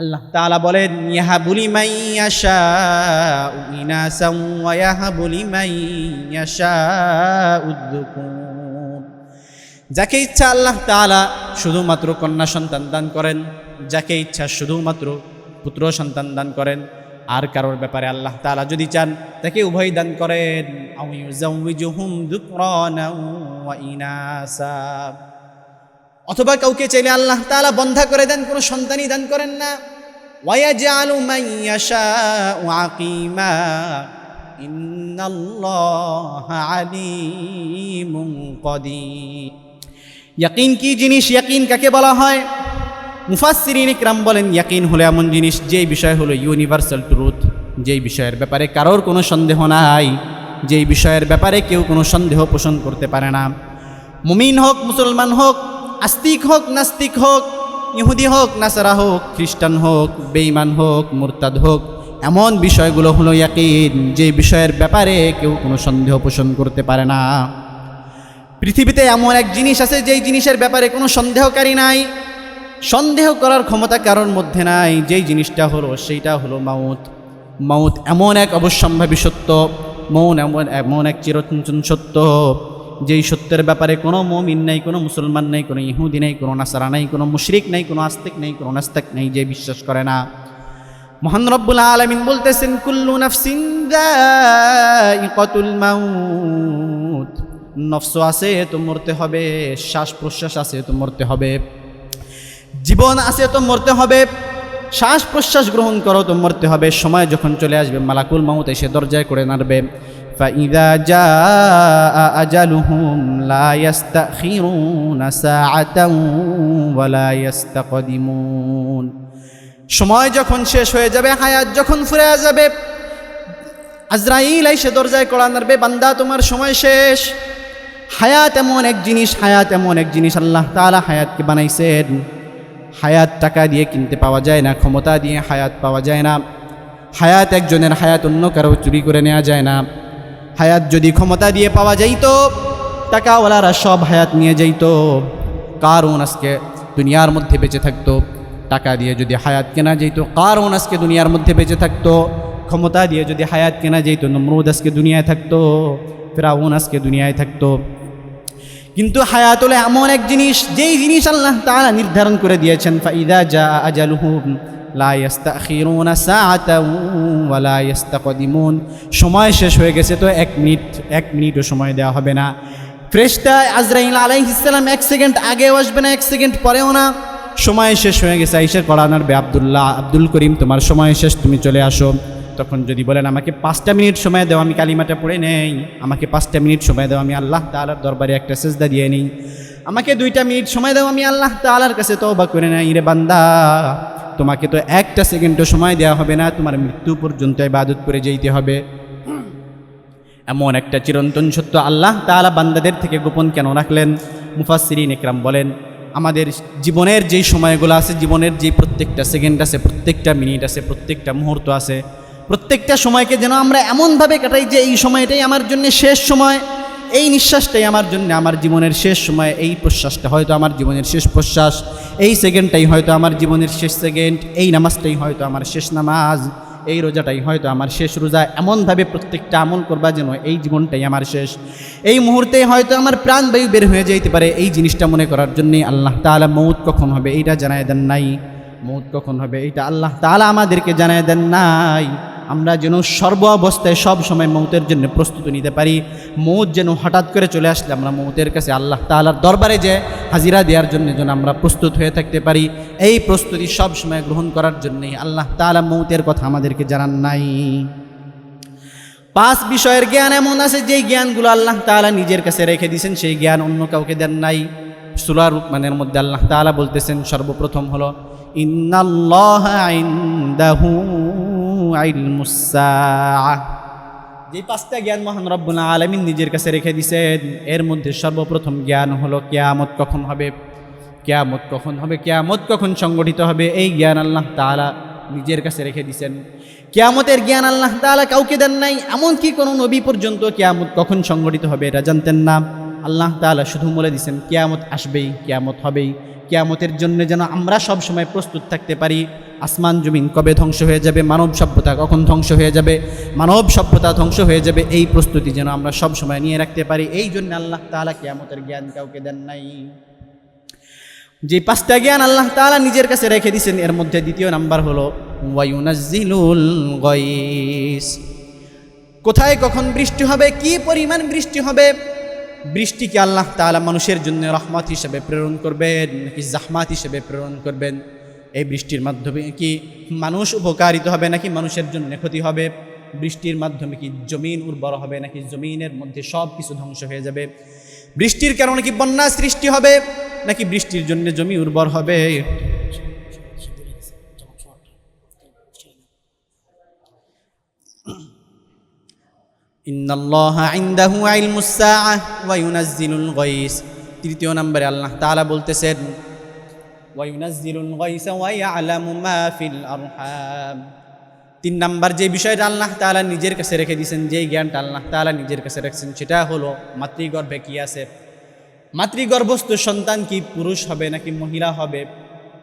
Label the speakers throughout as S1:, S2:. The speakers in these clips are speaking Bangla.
S1: আল্লাহ। তাআলা বলেন ইয়াহাবুলি মাইয়াশা ইনাসাম ওয়া ইয়াহাবুলি মাইয়াশা উদ্দুকুন যাকে ইচ্ছা আল্লাহ তাআলা শুধুমাত্র কন্যা সন্তান দান করেন, যাকে ইচ্ছা শুধুমাত্র পুত্র সন্তান দান করেন, আর কারোর ব্যাপারে আল্লাহ তাআলা যদি চান, তাকে উভয় দান করেন। অথবা কাউকে চাইলে আল্লাহ তাআলা বন্ধা করে দেন, কোনো সন্তানই দান করেন না। মান ইয়াশাউ আকিমা, ইন্নাল্লাহা আলিমুন কদির। ইয়াকিন কি জিনিস? ইয়াকিন কাকে বলা হয়? মুফাসসিরিন ইকরাম বলেন, ইয়াকিন হলো এমন জিনিস, যেই বিষয় হলো ইউনিভার্সাল ট্রুথ। যেই বিষয়ের ব্যাপারে কারোর কোনো সন্দেহ নাই, যেই বিষয়ের ব্যাপারে কেউ কোনো সন্দেহ পোষণ করতে পারে না। মুমিন হোক, মুসলমান হোক আস্তিক হোক, নাস্তিক হোক, ইহুদি হোক, নাসারা হোক, খ্রিস্টান হোক, বেঈমান হোক, মুরতাদ হোক, এমন বিষয়গুলো হলো ইয়াকিন, যে বিষয়ের ব্যাপারে কেউ কোনো সন্দেহ পোষণ করতে পারে না। পৃথিবীতে এমন এক জিনিস আছে, যেই জিনিসের ব্যাপারে কোনো সন্দেহকারী নাই। সন্দেহ করার ক্ষমতা কারোর মধ্যে নাই, যেই জিনিসটা হলো সেইটা হলো মাউত। মাউত এমন এক অবশ্যম্ভাবী সত্য, মৌন এমন এমন এক চিরচঞ্চন সত্য। যেই সত্যের ব্যাপারে কোনো মমিন নেই, কোনো মুসলমান নেই, কোনো ইহুদি নেই, কোনো নাসারা নেই, কোনো মুশরিক নেই, কোনো আস্তিক নেই, কোনো নাস্তিক নেই যে বিশ্বাস করে না। মহান রব্বুল আলমিন বলতেছেন, কুল্লু নাফসিন দাইকাতুল মাউত। নফস আছে তো মরতে হবে শ্বাস প্রশ্বাস আছে তো মরতে হবে। জীবন আছে তো মরতে হবে শ্বাস প্রশ্বাস গ্রহণ করো তো মরতে হবে। সময় যখন চলে আসবে, মালাকুল মাউত এসে দরজায় করে নাড়বে। فإذا جاء أجلهم لا يستأخرون ساعة ولا يستقدمون সময় যখন শেষ হয়ে যাবে হায়াত যখন ফুরে যাবে আজরাইল এসে দরজায় কড়া নাড়বে বান্দা তোমার সময় শেষ হায়াত এমন এক জিনিস হায়াত এমন এক জিনিস আল্লাহ তাআলা হায়াতকে বানাইছেন হায়াত টাকা দিয়ে কিনতে পাওয়া যায় না ক্ষমতা দিয়ে হায়াত পাওয়া যায় না হায়াত একজনের হায়াত অন্য কারো চুরি করে নেওয়া যায় না হায়াত যদি ক্ষমতা দিয়ে পাওয়া যাইত, টাকাওয়ালারা সব হায়াত নিয়ে যাইতো। কারণ আজকে দুনিয়ার মধ্যে বেঁচে থাকতো। টাকা দিয়ে যদি হায়াত কেনা যেত কারণ আজকে দুনিয়ার মধ্যে বেঁচে থাকতো। ক্ষমতা দিয়ে যদি হায়াত কেনা যেত নমরুদ আজকে দুনিয়ায় থাকতো, ফেরাউন আজকে দুনিয়ায় থাকতো। কিন্তু হায়াত হলো এমন এক জিনিস, যেই জিনিস আল্লাহ তারা নির্ধারণ করে দিয়েছেন, ফাইদা যা আজালুহুম। লা ইয়াস্তাখিরুনা সাআতাও সময় শেষ হয়ে গেছে তো এক মিনিট, এক মিনিটও সময় দেওয়া হবে না। ফ্রেশটা আজরাইল আলাইহিস সালাম এক সেকেন্ড আগেও আসবে না, এক সেকেন্ড পরেও না। সময় শেষ হয়ে গেছে আইসের করানার বে আবদুল্লাহ, আব্দুল করিম, তোমার সময় শেষ, তুমি চলে আসো। তখন যদি বলেন, আমাকে পাঁচটা মিনিট সময় দেওয়া আমি কালিমাটা পড়ে নেই। আমাকে পাঁচটা মিনিট সময় দেওয়া আমি আল্লাহ তালার দরবারে একটা সেজদা দিয়ে নিই। আমাকে দুইটা মিনিট সময় দাও, আমি আল্লাহ তালার কাছে তওবা করে নেই। রে বান্দা তোমাকে তো একটা সেকেন্ডও সময় দেওয়া হবে না, তোমার মৃত্যু পর্যন্ত ইবাদত করে যেতে হবে। এমন একটা চিরন্তন সত্য আল্লাহ তাআলা বান্দাদের থেকে গোপন কেন রাখলেন? মুফাসসিরিন একরাম বলেন, আমাদের জীবনের যেই সময়গুলো আছে, জীবনের যেই প্রত্যেকটা সেকেন্ড আছে, প্রত্যেকটা মিনিট আছে, প্রত্যেকটা মুহূর্ত আছে, প্রত্যেকটা সময়কে যেন আমরা এমনভাবে কাটাই যে এই সময়টাই আমার জন্য শেষ সময়, এই নিঃশ্বাসটাই আমার জন্য আমার জীবনের শেষ সময়, এই প্রশ্বাসটা হয়তো আমার জীবনের শেষ প্রশ্বাস এই সেকেন্ডটাই হয়তো আমার জীবনের শেষ সেকেন্ড এই নামাজটাই হয়তো আমার শেষ নামাজ, এই রোজাটাই হয়তো আমার শেষ রোজা, এমনভাবে প্রত্যেকটা আমল করবা যেন এই জীবনটাই আমার শেষ। এই মুহূর্তে হয়তো আমার প্রাণবায়ু বের হয়ে যাইতে পারে এই জিনিসটা মনে করার জন্যই আল্লাহ তাআলা মৌত কখন হবে এইটা জানায় দেন নাই। মৌত কখন হবে এইটা আল্লাহ তাআলা আমাদেরকে জানায় দেন নাই। আমরা যেন সর্ব অবস্থায় সব সময় মৌতের জন্য প্রস্তুতি নিতে পারি। মৌত যেন হঠাৎ করে চলে আসলে আমরা মৌতের কাছে আল্লাহ তাআলার দরবারে যে হাজিরা দেওয়ার জন্য যেন আমরা প্রস্তুত হয়ে থাকতে পারি, এই প্রস্তুতি সব সময় গ্রহণ করার জন্যই আল্লাহ তাআলা মৌতের কথা আমাদেরকে জানান নাই। পাঁচ বিষয়ের জ্ঞান এমন আছে যেই জ্ঞানগুলো আল্লাহ তাআলা নিজের কাছে রেখে দিয়েছেন, সেই জ্ঞান অন্য কাউকে দেন নাই। সুলার রুকমানের মধ্যে আল্লাহ তাআলা বলতেছেন, সর্বপ্রথম হলো ইনদাহু যে পাঁচটা জ্ঞান মহান রব্বুল আলমিন নিজের কাছে রেখে দিছেন, এর মধ্যে সর্বপ্রথম জ্ঞান হলো কেয়ামত কখন হবে, কেয়ামত কখন হবে, কেয়ামত কখন সংগঠিত হবে, এই জ্ঞান আল্লাহ তাআলা নিজের কাছে রেখে দিছেন। কেয়ামতের জ্ঞান আল্লাহ তাআলা কাউকে দেন নাই, এমনকি কোনো নবী পর্যন্ত কেয়ামত কখন সংগঠিত হবে এটা জানতেন না। আল্লাহ তাআলা শুধু বলে দিছেন, কেয়ামত আসবেই, কেয়ামত হবেই। কেয়ামতের জন্য যেন আমরা সব সময় প্রস্তুত থাকতে পারি। আসমান জমিন কবে ধ্বংস হয়ে যাবে? মানব সভ্যতা কখন ধ্বংস হয়ে যাবে? মানব সভ্যতা ধ্বংস হয়ে যাবে এই প্রস্তুতি যেন আমরা সব সময় নিয়ে রাখতে পারি। এই জন্য আল্লাহ তাআলা কিয়ামতের জ্ঞান কাউকে দেন নাই। যে পাঁচটা জ্ঞান আল্লাহ তাআলা নিজের কাছে রেখে দিয়েছেন, এর মধ্যে দ্বিতীয় নাম্বার হলো, ওয়ায়ুনাজ্জিলুল গাইস কোথায় কখন বৃষ্টি হবে? কি পরিমাণ বৃষ্টি হবে? বৃষ্টিকে আল্লাহ তাআলা মানুষের জন্য রহমত হিসেবে প্রেরণ করবেন নাকি জাহমাত হিসেবে প্রেরণ করবেন। এই বৃষ্টির মাধ্যমে কি মানুষ উপকারিত হবে নাকি মানুষের জন্য ক্ষতি হবে বৃষ্টির মাধ্যমে কি জমিন উর্বর হবে নাকি জমিনের মধ্যে সব কিছু ধ্বংস হয়ে যাবে বৃষ্টির কারণে কি বন্যা সৃষ্টি হবে নাকি বৃষ্টির জন্য জমি উর্বর হবে إن الله عنده علم الساعة وينزل الغيث তৃতীয় নম্বরে আল্লাহ তাআলা বলতেছেন ওয়াইনাজিল গাইসা তিন নাম্বার যে বিষয়টা আল্লাহ তালা নিজের কাছে রেখে দিয়েছেন, যেই জ্ঞানটা আল্লাহ তালা নিজের কাছে রেখেছেন, সেটা হলো মাতৃগর্ভে কী আছে? মাতৃগর্ভস্থ সন্তান কি পুরুষ হবে নাকি মহিলা হবে?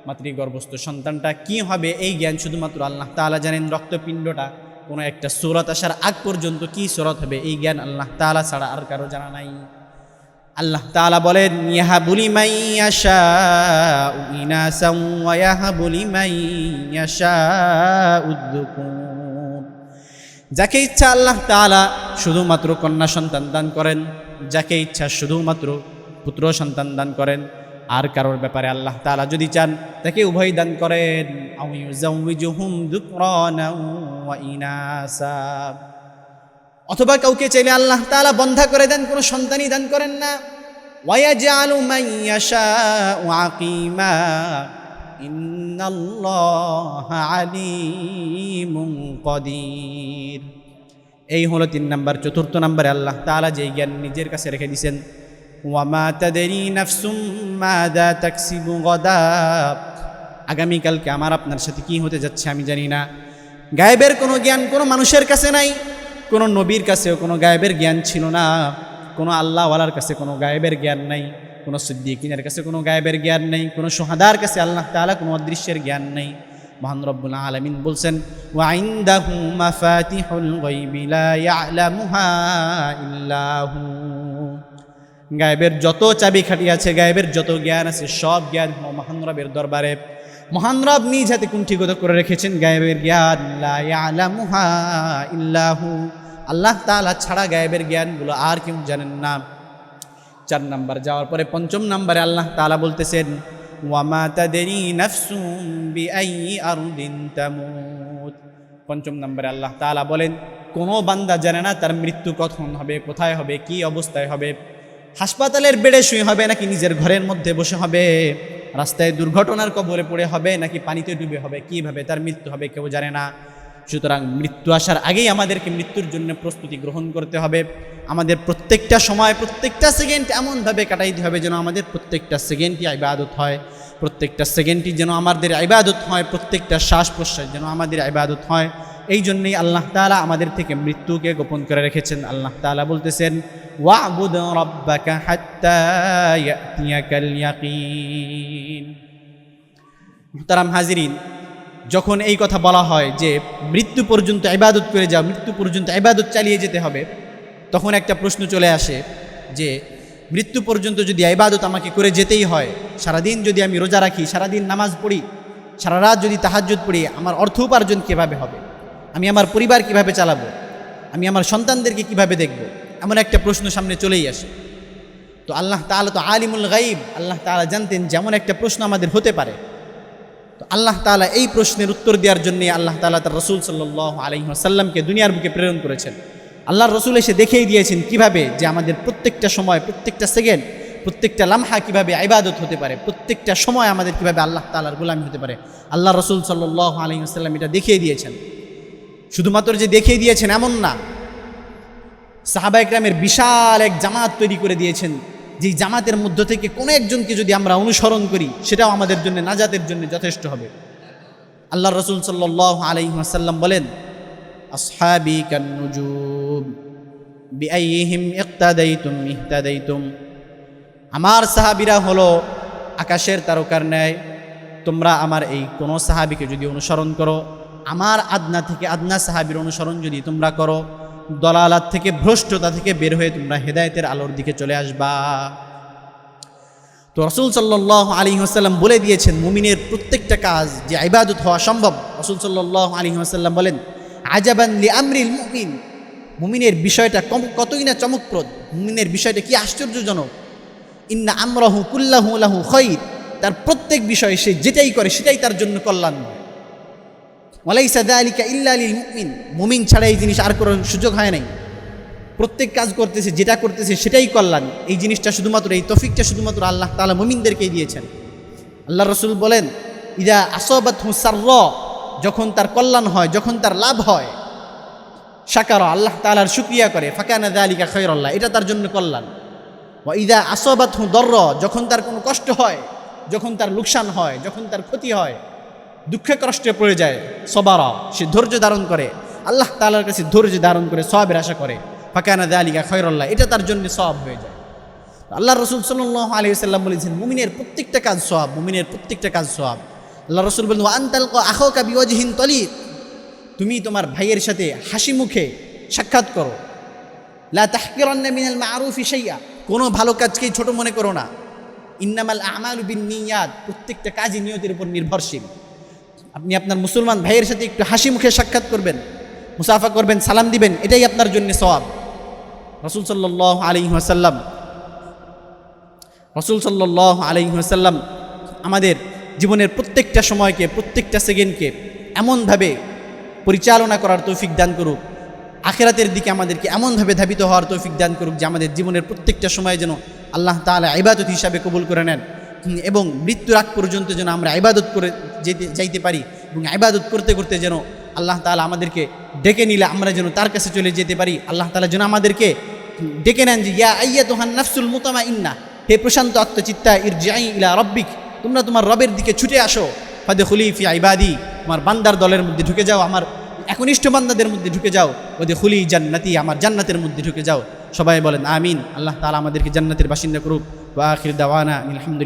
S1: মাতৃগর্ভস্থ সন্তানটা কি হবে? এই জ্ঞান শুধুমাত্র আল্লাহ তালা জানেন, রক্তপিণ্ডটা কোনো একটা সুরত আসার আগ পর্যন্ত কি সুরত হবে? এই জ্ঞান আল্লাহ তালা ছাড়া আর কারও জানা নাই। আল্লাহ তালা বলেন ইহা ইয়াহাবুলি মাইয়াশা ইনাসাম ওয়া ইয়াহাবুলি মাইয়াশা উদ্দুকুর যাকে ইচ্ছা আল্লাহ তালা শুধুমাত্র কন্যা সন্তান দান করেন, যাকে ইচ্ছা শুধুমাত্র পুত্র সন্তান দান করেন, আর কারোর ব্যাপারে আল্লাহ তালা যদি চান, তাকে উভয় দান করেন। আও অথবা কাউকে চাইলে আল্লাহ তালা বন্ধা করে দেন, কোনো সন্তানই দান করেন না। এই হলো তিন নাম্বার, চতুর্থ নাম্বারে আল্লাহ তালা যেই জ্ঞান নিজের কাছে রেখে দিয়েছেন। গদা। আগামীকালকে আমার আপনার সাথে কি হতে যাচ্ছে আমি জানি না। গায়েবের কোনো জ্ঞান কোনো মানুষের কাছে নাই। কোনো নবীর কাছেও কোনো গায়েবের জ্ঞান ছিল না। কোনো আল্লাহওয়ালার কাছে কোনো গায়েবের জ্ঞান নাই। কোনো সিদ্দিকিনের কাছে কোনো গায়েবের জ্ঞান নেই। কোনো সোহাদার কাছে আল্লাহ তালা কোনো অদৃশ্যের জ্ঞান নেই। মহান রব্বুল আলামিন বলছেন গায়েবের যত চাবি খাটি আছে, গায়েবের যত জ্ঞান আছে, সব জ্ঞান মহান রবের দরবারে। মহান রব নিজ হাতে কুণ্ঠিগত করে রেখেছেন। গায়েবের জ্ঞান ইল্লাহু। আল্লাহ তাআলা ছাড়া গায়েবের জ্ঞানগুলো আর কেউ জানেন না। চার নাম্বার যাওয়ার পরে পঞ্চম নাম্বারে আল্লাহ তালা বলতেছেন পঞ্চম নম্বরে আল্লাহ তালা বলেন, কোনো বান্দা জানে না তার মৃত্যু কখন হবে, কোথায় হবে, কি অবস্থায় হবে। হাসপাতালের বেডে শুয়ে হবে নাকি নিজের ঘরের মধ্যে বসে হবে? রাস্তায় দুর্ঘটনার কবরে পড়ে হবে নাকি পানিতে ডুবে হবে, কীভাবে, তার মৃত্যু হবে কেউ জানে না। সুতরাং মৃত্যু আসার আগেই আমাদেরকে মৃত্যুর জন্য প্রস্তুতি গ্রহণ করতে হবে। আমাদের প্রত্যেকটা সময়, প্রত্যেকটা সেকেন্ড এমনভাবে কাটাইতে হবে যেন আমাদের প্রত্যেকটা সেকেন্ডই ইবাদত হয়। প্রত্যেকটা সেকেন্ডই যেন আমাদের ইবাদত হয়, প্রত্যেকটা শ্বাস প্রশ্বাস যেন আমাদের ইবাদত হয়। এই জন্যই আল্লাহ তালা আমাদের থেকে মৃত্যুকে গোপন করে রেখেছেন। আল্লাহ তালা বলতেছেন, ওয়াবুদ রাব্বাকা হাজিরিন, যখন এই কথা বলা হয় যে মৃত্যু পর্যন্ত ইবাদত করে যাও, মৃত্যু পর্যন্ত ইবাদত চালিয়ে যেতে হবে, তখন একটা প্রশ্ন চলে আসে যে, মৃত্যু পর্যন্ত যদি ইবাদত আমাকে করে যেতেই হয়, সারাদিন যদি আমি রোজা রাখি, সারাদিন নামাজ পড়ি, সারা রাত যদি তাহাজ্জুদ পড়ি, আমার অর্থ উপার্জন কীভাবে হবে? আমি আমার পরিবার কীভাবে চালাবো? আমি আমার সন্তানদেরকে কীভাবে দেখব? এমন একটা প্রশ্ন সামনে চলেই আসে। তো আল্লাহ তাআলা তো আলিমুল গাইব আল্লাহ তাআলা জানতেন যেমন একটা প্রশ্ন আমাদের হতে পারে। তো আল্লাহ তাআলা এই প্রশ্নের উত্তর দেওয়ার জন্য আল্লাহ তালা তার রসুল সাল্লাহ আলহিহাসাল্লামকে দুনিয়ার বুকে প্রেরণ করেছেন। আল্লাহর রসুল এসে দেখিয়ে দিয়েছেন কীভাবে যে আমাদের প্রত্যেকটা সময়, প্রত্যেকটা সেকেন্ড, প্রত্যেকটা লামহা কীভাবে ইবাদত হতে পারে, প্রত্যেকটা সময় আমাদের কীভাবে আল্লাহ তালার গোলামি হতে পারে। আল্লাহ রসুল সাল্লাহ আলহিহাসাল্লাম এটা দেখিয়ে দিয়েছেন। শুধুমাত্র যে দেখিয়ে দিয়েছেন এমন না, সাহাবা একরামের বিশাল এক জামাত তৈরি করে দিয়েছেন, যেই জামাতের মধ্য থেকে কোনো একজনকে যদি আমরা অনুসরণ করি, সেটাও আমাদের জন্য নাজাতের জন্য যথেষ্ট হবে। আল্লাহ রসুল সাল্লাহ আলহিহাসাল্লাম বলেন আমার সাহাবিরা হলো আকাশের তারকার ন্যায়, তোমরা আমার এই কোনো সাহাবিকে যদি অনুসরণ করো আমার আদনা থেকে আদনা সাহাবির অনুসরণ যদি তোমরা করো, দলালাত থেকে ভ্রষ্টতা থেকে বের হয়ে তোমরা হেদায়েতের আলোর দিকে চলে আসবা। তো রসুল সাল্লাহ আলী আসাল্লাম বলে দিয়েছেন, মুমিনের প্রত্যেকটা কাজ যে ইবাদত হওয়া সম্ভব, রসুল সাল্লাহ আলী আসাল্লাম বলেন, আজাবান লি আমরিল মুমিন। মুমিনের বিষয়টা কম, কতই না চমকপ্রদ, মুমিনের বিষয়টা কি আশ্চর্যজনক। ইন্না আমরাহু কুল্লাহু লাহু খৈর তার প্রত্যেক বিষয়ে সে যেটাই করে সেটাই তার জন্য কল্যাণ। ইল্লা লিল মুমিন। মুমিন ছাড়া এই জিনিস আর কোনো সুযোগ হয় নাই। প্রত্যেক কাজ করতেছে, যেটা করতেছে সেটাই কল্যাণ। এই জিনিসটা শুধুমাত্র, এই তফিকটা শুধুমাত্র আল্লাহ তালা মুমিনদেরকেই দিয়েছেন। আল্লাহ রসুল বলেন, ইদা আসবাত হুসার যখন তার কল্যাণ হয়, যখন তার লাভ হয় সাকার আল্লাহ তালার শুক্রিয়া করে, ফাঁকানা দালিকা খৈরল্লাহ এটা তার জন্য কল্যাণ। ও ইদা আসবাত হু দর্র যখন তার কোনো কষ্ট হয়, যখন তার লোকসান হয়, যখন তার ক্ষতি হয় দুঃখে কষ্টে পড়ে যায়, সবারা সে ধৈর্য ধারণ করে। আল্লাহ তালার কাছে ধৈর্য ধারণ করে সবের আশা করে। ফাঁকানা দালিকা খৈরল্লাহ এটা তার জন্য সব হয়ে যায়। আল্লাহ রসুল সাল্লাহ আলী সাল্লাম বলেছেন, মুমিনের প্রত্যেকটা কাজ সব মুমিনের প্রত্যেকটা কাজ সব আল্লাহ রসুল বলেন আন্তাল আখো কাবি ওয়াজহিন তলিক তুমি তোমার ভাইয়ের সাথে হাসি মুখে সাক্ষাৎ করো। লা তাহকিরান্না মিনাল মারুফি শাইয়া। কোনো ভালো কাজকেই ছোট মনে করো না। ইন্নামাল আমাল বিন নিয়াত। প্রত্যেকটা কাজই নিয়তের উপর নির্ভরশীল। আপনি আপনার মুসলমান ভাইয়ের সাথে একটু হাসি মুখে সাক্ষাৎ করবেন, মুসাফা করবেন, সালাম দিবেন, এটাই আপনার জন্য সওয়াব। রসুল সাল্লাহ আলী আসাল্লাম রসুল সাল্লাহ আলী আসাল্লাম আমাদের জীবনের প্রত্যেকটা সময়কে, প্রত্যেকটা সেকেন্ডকে এমনভাবে পরিচালনা করার তৌফিক দান করুক। আখেরাতের দিকে আমাদেরকে এমনভাবে ধাবিত হওয়ার তৌফিক দান করুক যে আমাদের জীবনের প্রত্যেকটা সময় যেন আল্লাহ তালা ইবাদত হিসাবে কবুল করে নেন। এবং মৃত্যুর আগ পর্যন্ত যেন আমরা ইবাদত করে যেতে যাইতে পারি এবং ইবাদত করতে করতে যেন আল্লাহ তালা আমাদেরকে ডেকে নিলে আমরা যেন তার কাছে চলে যেতে পারি। আল্লাহ তালা যেন আমাদেরকে ডেকে নেন যে, ইয়া আইয়া তোহান নাফসুল মুতামা ইন্না হে প্রশান্ত আত্মচিত্তা ইর জাই ইলা রব্বিক, তোমরা তোমার রবের দিকে ছুটে আসো। ফাদে খুলিফি আইবাদি তোমার বান্দার দলের মধ্যে ঢুকে যাও, আমার একনিষ্ঠ বান্দাদের মধ্যে ঢুকে যাও। ওদের খুলি জান্নাতি, আমার জান্নাতের মধ্যে ঢুকে যাও। সবাই বলেন, আমিন, আল্লাহ তালা আমাদেরকে জান্নাতের বাসিন্দা করুক। ওয়া আখির দাওয়ানা, আলহামদুলিল্লাহ।